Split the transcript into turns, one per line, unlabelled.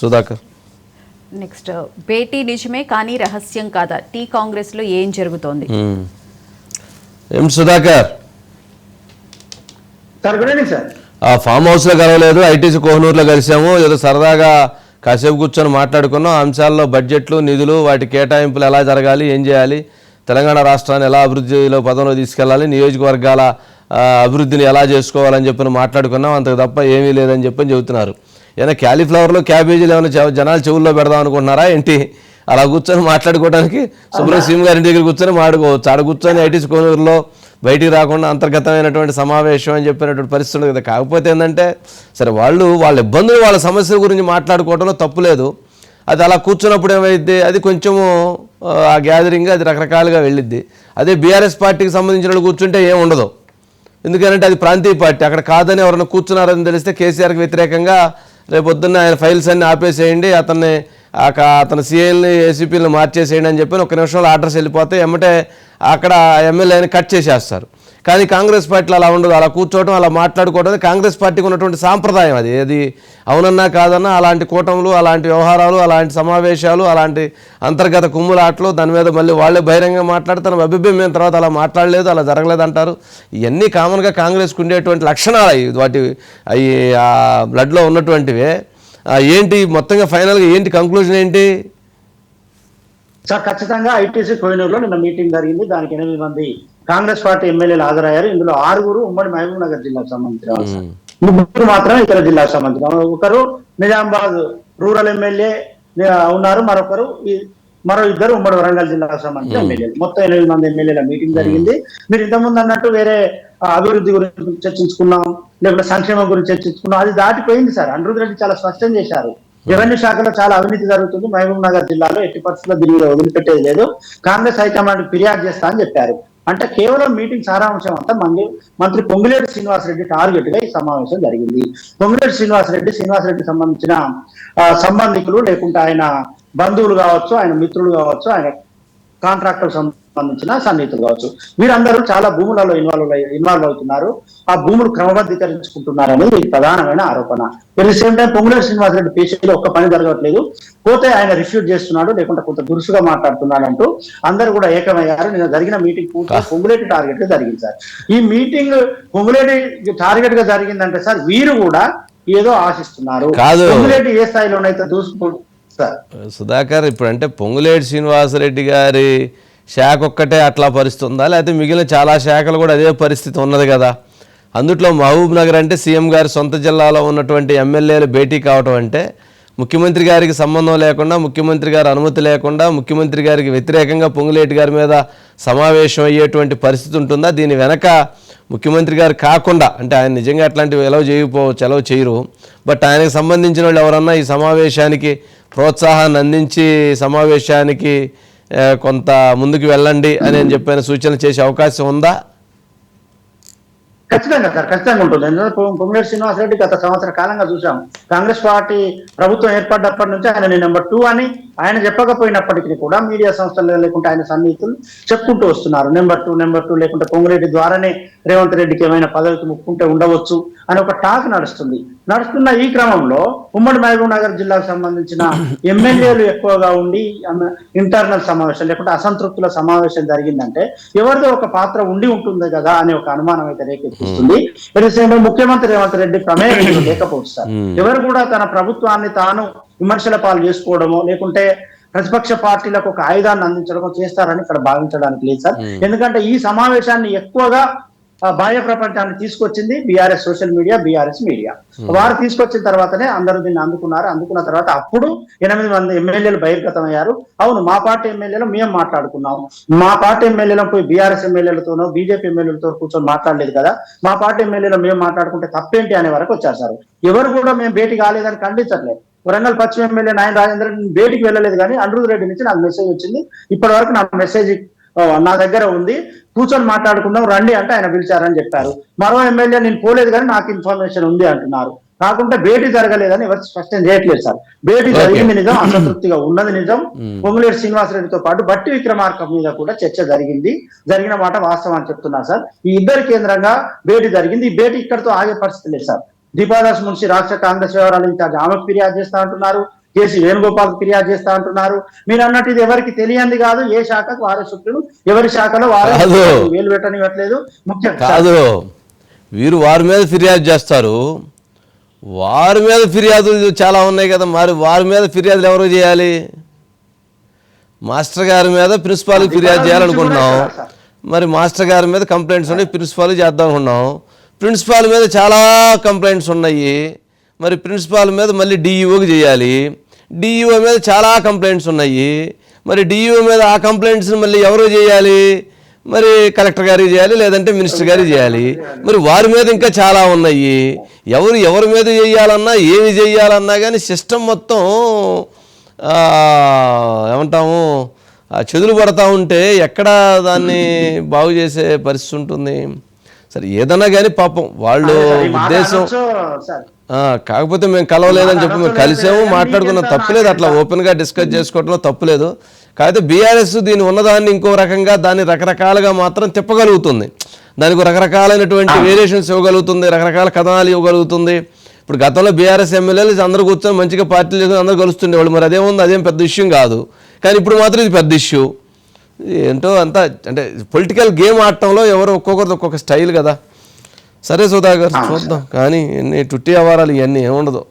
Sudhakar.
Next భేటీ నిజమే కానీ రహస్యం కాదా? టీ కాంగ్రెస్లో ఏం జరుగుతోంది.
ఏం సుధాకర్? ఆ ఫామ్ హౌస్లో కలవలేదు ఐటీసీ కోహనూరులో కలిసాము. ఏదో సరదాగా కాసేపు కూర్చొని మాట్లాడుకున్నాం. ఆ అంశాల్లో బడ్జెట్లు నిధులు వాటి కేటాయింపులు ఎలా జరగాలి ఏం చేయాలి తెలంగాణ రాష్ట్రాన్ని ఎలా అభివృద్ధిలో పదంలో తీసుకెళ్ళాలి నియోజకవర్గాల అభివృద్ధిని ఎలా చేసుకోవాలని చెప్పి మాట్లాడుకున్నాం. అంతకు తప్ప ఏమీ లేదని చెప్పని చెబుతున్నారు. ఏమైనా క్యాలీఫ్లవర్లో క్యాబేజీలు ఏమైనా జనాలు చెవుల్లో పెడదాం అనుకుంటున్నారా? ఏంటి? అలా కూర్చొని మాట్లాడుకోవడానికి సుబ్రహ్మణ్యం గారి దగ్గర కూర్చొని మాట్లాడుకోవచ్చు. ఆడ కూర్చొని ఐటీసీ కోనూరులో బయటికి రాకుండా అంతర్గతమైనటువంటి సమావేశం అని చెప్పినటువంటి పరిస్థితులు కదా. కాకపోతే ఏంటంటే సరే వాళ్ళు వాళ్ళ ఇబ్బందులు వాళ్ళ సమస్యల గురించి మాట్లాడుకోవడంలో తప్పులేదు అది అలా కూర్చున్నప్పుడు ఏమైంది అది కొంచెము ఆ, ఆ గ్యాదరింగ్ అది రకరకాలుగా వెళ్ళిద్ది. అదే బీఆర్ఎస్ పార్టీకి సంబంధించిన వాళ్ళు కూర్చుంటే ఏం ఉండదు. ఎందుకంటే అది ప్రాంతీయ పార్టీ. అక్కడ కాదని ఎవరైనా కూర్చున్నారని తెలిస్తే కేసీఆర్కి వ్యతిరేకంగా రేపు పొద్దున్న ఆయన ఫైల్స్ అన్ని ఆపేసేయండి అతన్ని ఆ అతని సీఎల్ని ఏసీపీలను మార్చేసేయండి అని చెప్పి ఒక నిమిషంలో ఆర్డర్స్ వెళ్ళిపోతే ఎమ్మటే అక్కడ ఎమ్మెల్యేని కట్ చేసేస్తారు. కానీ కాంగ్రెస్ పార్టీలో అలా ఉండదు. అలా కూర్చోవడం అలా మాట్లాడుకోవడం కాంగ్రెస్ పార్టీకి ఉన్నటువంటి సాంప్రదాయం అది. ఏది అవునన్నా కాదన్నా అలాంటి కూటములు అలాంటి వ్యవహారాలు అలాంటి సమావేశాలు అలాంటి అంతర్గత కుమ్ములాటలు దాని మీద మళ్ళీ వాళ్ళే బహిరంగంగా మాట్లాడతారు అభిప్రాయం తర్వాత అలా మాట్లాడలేదు అలా జరగలేదు అంటారు ఇవన్నీ కామన్గా కాంగ్రెస్కి ఉండేటువంటి లక్షణాలు అవి. వాటి అవి ఆ బ్లడ్లో ఉన్నటువంటివే. ఏంటి మొత్తంగా ఫైనల్గా ఏంటి కంక్లూజన్ ఏంటి?
సార్ ఖచ్చితంగా ఐటీసీ కోహినూరులో నిన్న మీటింగ్ జరిగింది. దానికి ఎనిమిది మంది కాంగ్రెస్ పార్టీ ఎమ్మెల్యేలు హాజరయ్యారు. ఇందులో ఆరుగురు ఉమ్మడి మహబూబ్ నగర్ జిల్లాకు సంబంధించిన. ముగ్గురు మాత్రమే ఇతర జిల్లాకు సంబంధించిన. ఒకరు నిజామాబాద్ రూరల్ ఎమ్మెల్యే ఉన్నారు. మరొకరు మరో ఇద్దరు ఉమ్మడి వరంగల్ జిల్లాకు సంబంధించిన ఎమ్మెల్యేలు. మొత్తం ఎనిమిది మంది ఎమ్మెల్యేల మీటింగ్ జరిగింది. మీరు ఇంతకుముందు అన్నట్టు వేరే అభివృద్ధి గురించి చర్చించుకున్నాం లేకుంటే సంక్షేమం గురించి చర్చించుకున్నాం. అది దాటిపోయింది సార్. అనిరుద్ రెడ్డి చాలా స్పష్టం చేశారు. రెవెన్యూ శాఖలో చాలా అవినీతి జరుగుతుంది. మహబూబ్ నగర్ జిల్లాలో ఎట్టి పరిస్థితుల్లో దీన్ని వదిలిపెట్టేది లేదు. కాంగ్రెస్ హైకమాండ్ ఫిర్యాదు చేస్తా అని చెప్పారు. అంటే కేవలం మీటింగ్ సారాంశం అంతా మంది మంత్రి పొంగులేటి శ్రీనివాసరెడ్డి టార్గెట్గా ఈ సమావేశం జరిగింది. పొంగులేటి శ్రీనివాసరెడ్డి శ్రీనివాసరెడ్డి సంబంధించిన ఆ, సంబంధికులు లేకుంటే ఆయన బంధువులు కావచ్చు ఆయన మిత్రులు కావచ్చు ఆయన కాంట్రాక్టర్ సంబంధించిన సన్నిహితులు కావచ్చు. వీరందరూ చాలా భూములలో ఇన్వాల్వ్ ఇన్వాల్వ్ అవుతున్నారు. ఆ భూములు క్రమబద్ధీకరించుకుంటున్నారు అనేది ఈ ప్రధానమైన ఆరోపణ. At the same time Ponguleti Srinivasareddy పేషీలో ఒక్క పని జరగట్లేదు. పోతే ఆయన రిఫ్యూజ్ చేస్తున్నాడు లేకుంటే కొంత దురుసుగా మాట్లాడుతున్నాడు అంటూ అందరూ కూడా ఏకమయ్యారు. నిన్న జరిగిన మీటింగ్ పూర్తి పొంగులేటి టార్గెట్గా జరిగింది సార్ ఈ మీటింగ్ పొంగులేటి టార్గెట్గా జరిగిందంటే సార్ వీరు కూడా ఏదో ఆశిస్తున్నారు. పొంగులేటి ఏ స్థాయిలోనైతే దూసుకు సార్
సుధాకర్ ఇప్పుడు అంటే పొంగులేటి శ్రీనివాసరెడ్డి గారి శాఖ ఒక్కటే అట్లా పరిస్థితి ఉందా లేకపోతే మిగిలిన చాలా శాఖలు కూడా అదే పరిస్థితి ఉన్నది కదా? అందుట్లో మహబూబ్ నగర్ అంటే సీఎం గారి సొంత జిల్లాలో ఉన్నటువంటి ఎమ్మెల్యేలు భేటీ కావటం అంటే ముఖ్యమంత్రి గారికి సంబంధం లేకుండా ముఖ్యమంత్రి గారి అనుమతి లేకుండా ముఖ్యమంత్రి గారికి వ్యతిరేకంగా పొంగులేటి గారి మీద సమావేశం అయ్యేటువంటి పరిస్థితి ఉంటుందా? దీని వెనక ముఖ్యమంత్రి గారు కాకుండా అంటే ఆయన నిజంగా అట్లాంటివి ఎలవ్ చేయకపోవచ్చు ఎలవ్ చేయరు బట్ ఆయనకు సంబంధించిన వాళ్ళు ఎవరన్నా ఈ సమావేశానికి ప్రోత్సాహాన్ని అందించి సమావేశానికి కొంత ముందుకు వెళ్ళండి అని అని చెప్పిన సూచన చేసే అవకాశం ఉందా?
ఖచ్చితంగా సార్ ఖచ్చితంగా ఉంటుంది. ఎందుకంటే పొ- పొంగులేటి శ్రీనివాసరెడ్డి గత సంవత్సర కాలంగా చూసాం కాంగ్రెస్ పార్టీ ప్రభుత్వం ఏర్పడ్డప్పటి నుంచి ఆయన నెంబర్ టూ అని ఆయన చెప్పకపోయినప్పటికీ కూడా మీడియా సంస్థలు లేకుంటే ఆయన సన్నిహితులు చెప్పుకుంటూ వస్తున్నారు. నెంబర్ టూ నెంబర్ టూ లేకుంటే పొంగులేటి ద్వారానే రేవంత్ రెడ్డికి ఏమైనా పదవికి ముక్కుంటే ఉండవచ్చు అని ఒక టాక్ నడుస్తుంది. నడుస్తున్న ఈ క్రమంలో ఉమ్మడి మహబూబ్ నగర్ జిల్లాకు సంబంధించిన ఎమ్మెల్యేలు ఎక్కువగా ఉండి ఇంటర్నల్ సమావేశం లేకుంటే అసంతృప్తుల సమావేశం జరిగిందంటే ఎవరిదో ఒక పాత్ర ఉండి ఉంటుంది కదా అనే ఒక అనుమానం అయితే రేకెత్తిస్తుంది. టైం ముఖ్యమంత్రి రేవంత్ రెడ్డి ప్రమేయం లేకపోవచ్చు సార్. ఎవరు కూడా తన ప్రభుత్వాన్ని తాను విమర్శల పాలు చేసుకోవడమో లేకుంటే ప్రతిపక్ష పార్టీలకు ఒక ఆయుధాన్ని అందించడమో చేస్తారని ఇక్కడ భావించడానికి లేదు సార్. ఎందుకంటే ఈ సమావేశాన్ని ఎక్కువగా బాహ్య ప్రపంచాన్ని తీసుకొచ్చింది BRS social media BRS media. వారు తీసుకొచ్చిన తర్వాతనే అందరూ దీన్ని అందుకున్నారు. అందుకున్న తర్వాత అప్పుడు ఎనిమిది మంది ఎమ్మెల్యేలు బహిర్గతం అయ్యారు అవును మా పార్టీ ఎమ్మెల్యేలు మేము మాట్లాడుకున్నాం. మా పార్టీ ఎమ్మెల్యేలను పోయి బీఆర్ఎస్ ఎమ్మెల్యేలతోనో బీజేపీ ఎమ్మెల్యేలతో కూర్చొని మాట్లాడలేదు కదా. మా పార్టీ ఎమ్మెల్యేలు మేము మాట్లాడుకుంటే తప్పేంటి అనే వరకు వచ్చారు సార్. ఎవరు కూడా మేము భేటీ కాలేదని ఖండించట్లేదు. వరంగల్ పశ్చిమ ఎమ్మెల్యే నాయన రాజేంద్ర భేటీకి వెళ్ళలేదు కానీ అనిరుద్ రెడ్డి నుంచి నాకు మెసేజ్ వచ్చింది. ఇప్పటి వరకు నా మెసేజ్ నా దగ్గర ఉంది. కూర్చొని మాట్లాడుకుందాం రండి అంటే ఆయన పిలిచారని చెప్పారు. మరో ఎమ్మెల్యే నేను పోలేదు కానీ నాకు ఇన్ఫర్మేషన్ ఉంది అంటున్నారు. కాకుంటే భేటీ జరగలేదని ఎవరు స్పష్టం చేయట్లేదు సార్. భేటీ జరిగింది నిజం అసంతృప్తిగా ఉన్నది నిజం. పొంగులేటి శ్రీనివాసరెడ్డితో పాటు బట్టి విక్రమార్క మీద కూడా చర్చ జరిగింది. జరిగిన మాట వాస్తవం అని చెప్తున్నారు సార్. ఈ ఇద్దరి కేంద్రంగా భేటీ జరిగింది. ఈ భేటీ ఇక్కడితో ఆగే పరిస్థితి లేదు సార్. దీపాదాస్ మున్షి రాష్ట్ర కాంగ్రెస్ వ్యవహారాల ఇన్ఛార్జ్ ఆమె ఫిర్యాదు చేస్తా అంటున్నారు. కేసీ వేణుగోపాల్ ఫిర్యాదు చేస్తా అంటున్నారు. మీరు అన్నట్టు ఇది ఎవరికి తెలియంది కాదు. ఏ శాఖకు? వారే శుక్రులు ఎవరి శాఖలో? వారే. వేలు పెట్టనివ్వట్లేదు. ముఖ్యం
కాదు. వీరు వారి మీద ఫిర్యాదు చేస్తారు. వారి మీద ఫిర్యాదులు చాలా ఉన్నాయి కదా. మరి వారి మీద ఫిర్యాదులు ఎవరు చేయాలి? మాస్టర్ గారి మీద ప్రిన్సిపాల్కి ఫిర్యాదు చేయాలనుకుంటున్నాం మరి మాస్టర్ గారి మీద కంప్లైంట్స్ ఉన్నాయి ప్రిన్సిపాల్ చేద్దాం అనుకున్నాం. ప్రిన్సిపాల్ మీద చాలా కంప్లైంట్స్ ఉన్నాయి. మరి ప్రిన్సిపాల్ మీద మళ్ళీ డిఈఓకి చేయాలి. డిఈఓ మీద చాలా కంప్లైంట్స్ ఉన్నాయి. మరి డిఈఓ మీద ఆ కంప్లైంట్స్ని మళ్ళీ ఎవరు చేయాలి? మరి కలెక్టర్ గారికి చేయాలి లేదంటే మినిస్టర్ గారికి చేయాలి. మరి వారి మీద ఇంకా చాలా ఉన్నాయి. ఎవరు ఎవరి మీద చేయాలన్నా ఏమి చేయాలన్నా కానీ సిస్టమ్ మొత్తం ఏమంటాము చెదులు పడతా ఉంటే ఎక్కడ దాన్ని బాగు చేసే పరిస్థితి ఉంటుంది. సరే ఏదన్నా కానీ పాపం వాళ్ళు ఉద్దేశం కాకపోతే మేము కలవలేదని చెప్పి మేము కలిసాము మాట్లాడుకున్నాం. తప్పులేదు అట్లా ఓపెన్గా డిస్కస్ చేసుకోవడంలో తప్పులేదు కాకపోతే బీఆర్ఎస్ దీని ఉన్నదాన్ని ఇంకో రకంగా దాన్ని రకరకాలుగా మాత్రం తిప్పగలుగుతుంది. దానికి రకరకాలైనటువంటి వేరియేషన్స్ ఇవ్వగలుగుతుంది రకరకాల కథనాలు ఇవ్వగలుగుతుంది. ఇప్పుడు గతంలో బీఆర్ఎస్ ఎమ్మెల్యేలు అందరూ కూర్చొని మంచిగా పార్టీలు చేసుకుని అందరూ కలుస్తుండేవాళ్ళు. మరి అదేముంది? అదేం పెద్ద ఇష్యూ కాదు. కానీ ఇప్పుడు మాత్రం ఇది పెద్ద ఇష్యూ ఏంటో అంతా అంటే పొలిటికల్ గేమ్ ఆడటంలో ఎవరు ఒక్కొక్కరిది ఒక్కొక్క స్టైల్ కదా. సరే సుధాకర్ చూద్దాం. కానీ ఎన్ని టుట్టి అవారాలు ఇవన్నీ ఏముండదు.